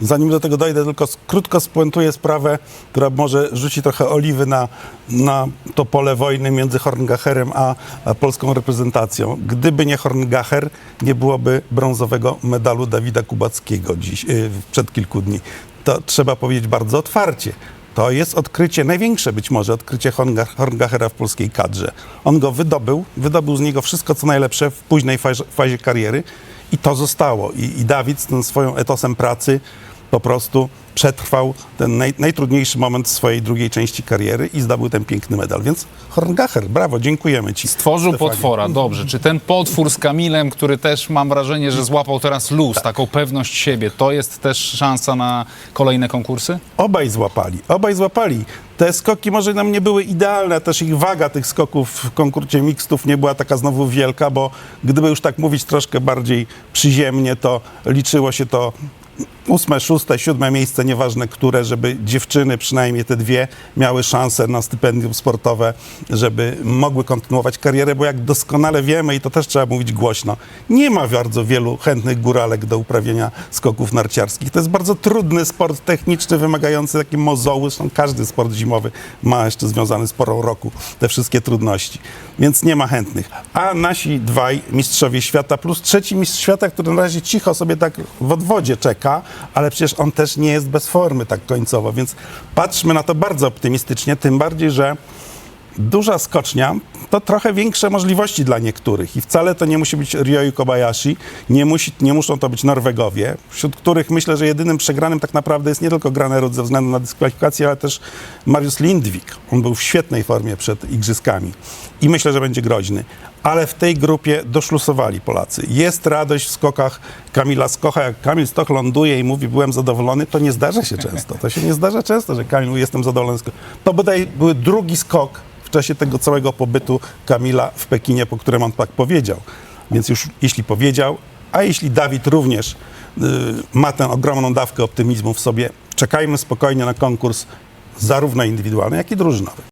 zanim do tego dojdę, tylko krótko spuentuję sprawę, która może rzuci trochę oliwy na, na to pole wojny między Horngacherem a, a polską reprezentacją. Gdyby nie Horngacher, nie byłoby brązowego medalu Dawida Kubackiego dziś, yy, przed kilku dni. To trzeba powiedzieć bardzo otwarcie. To jest odkrycie, największe być może odkrycie Hornga- Horngachera w polskiej kadrze. On go wydobył, wydobył z niego wszystko, co najlepsze w późnej fazie, fazie kariery i to zostało. I, i Dawid z swoim etosem pracy po prostu przetrwał ten naj, najtrudniejszy moment swojej drugiej części kariery i zdobył ten piękny medal. Więc Horngacher, brawo, dziękujemy ci. Stworzył Stefanie. potwora, dobrze. Czy ten potwór z Kamilem, który też mam wrażenie, że złapał teraz luz, taką pewność siebie, to jest też szansa na kolejne konkursy? Obaj złapali, obaj złapali. Te skoki może nam nie były idealne, też ich waga tych skoków w konkursie mixtów nie była taka znowu wielka, bo gdyby już tak mówić troszkę bardziej przyziemnie, to liczyło się to ósme, szóste, siódme miejsce, nieważne które, żeby dziewczyny, przynajmniej te dwie, miały szansę na stypendium sportowe, żeby mogły kontynuować karierę, bo jak doskonale wiemy, i to też trzeba mówić głośno, nie ma bardzo wielu chętnych góralek do uprawiania skoków narciarskich. To jest bardzo trudny sport techniczny, wymagający takiej mozoły, zresztą każdy sport zimowy ma jeszcze związany z porą roku te wszystkie trudności, więc nie ma chętnych. A nasi dwaj mistrzowie świata, plus trzeci mistrz świata, który na razie cicho sobie tak w odwodzie czeka, ale przecież on też nie jest bez formy tak końcowo, więc patrzmy na to bardzo optymistycznie, tym bardziej, że duża skocznia to trochę większe możliwości dla niektórych i wcale to nie musi być Ryoyu Kobayashi, nie, musi, nie muszą to być Norwegowie, wśród których myślę, że jedynym przegranym tak naprawdę jest nie tylko Granerud ze względu na dyskwalifikację, ale też Mariusz Lindwik. On był w świetnej formie przed igrzyskami i myślę, że będzie groźny. Ale w tej grupie doszlusowali Polacy. Jest radość w skokach Kamila Skocha. Jak Kamil Stoch ląduje i mówi, byłem zadowolony, to nie zdarza się często. To się nie zdarza często, że Kamil jestem zadowolony. To bodaj był drugi skok w czasie tego całego pobytu Kamila w Pekinie, po którym on tak powiedział. Więc już jeśli powiedział, a jeśli Dawid również y, ma tę ogromną dawkę optymizmu w sobie, czekajmy spokojnie na konkurs zarówno indywidualny, jak i drużynowy.